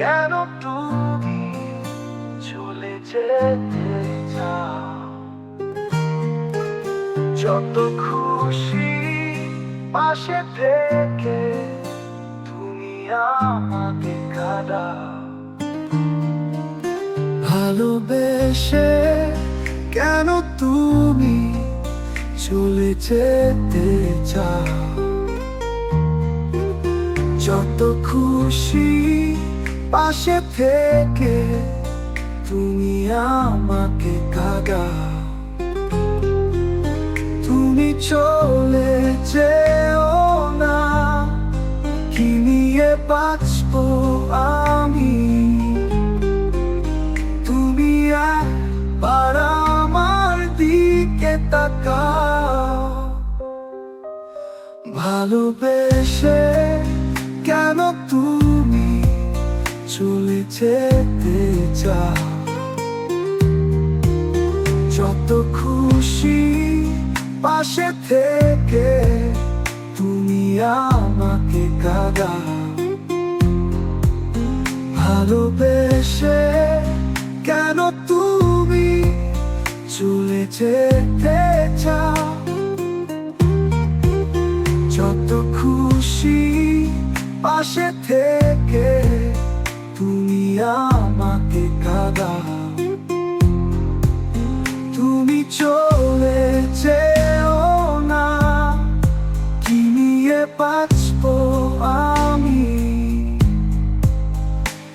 কেন তুমি চলে যেতে যত খুশি পাশে থেকে তুমি আমাকে কাদা ভালোবেসে কেন তুমি চলে যেতে চাও? যত খুশি পাশে থেকে তুমি আমাকে কাগাও তুমি চলে যেও না, কি নিয়ে বাঁচবো আমি? তুমি একবার আমার দিকে তাকাও। ভালোবেসে কেন তুমি যেতে চা যত খুশি পাশে থেকে তুমি আমাকে কাঁদাও। ভালোবেসে কেন তুমি চলে যেতে চাও? যত খুশি পাশে থেকে তুমি আমাকে কাঁদাও তুমি চলে না। কি নিয়ে বাঁচবো আমি?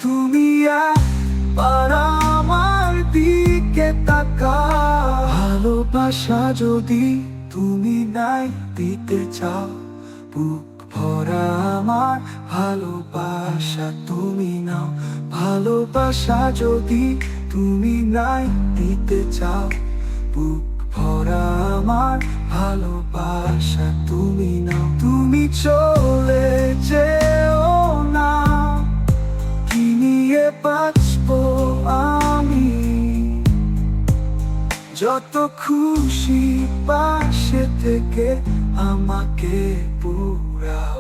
তুমি একবার আমার দিকে তাকাও। ভালোবাসা যদি তুমি নাই দিতে চাও, বুক ভরা আমার ভালোবাসা, তুমি নাও। ভালোবাসা যদি তুমি নাই দিতে চাও। বুক ভরা আমার ভালোবাসা, তুমি নাও। তুমি চলে যেও না। কি নিয়ে বাঁচবো আমি? যত খুশি পাশে থেকে আমাকে now.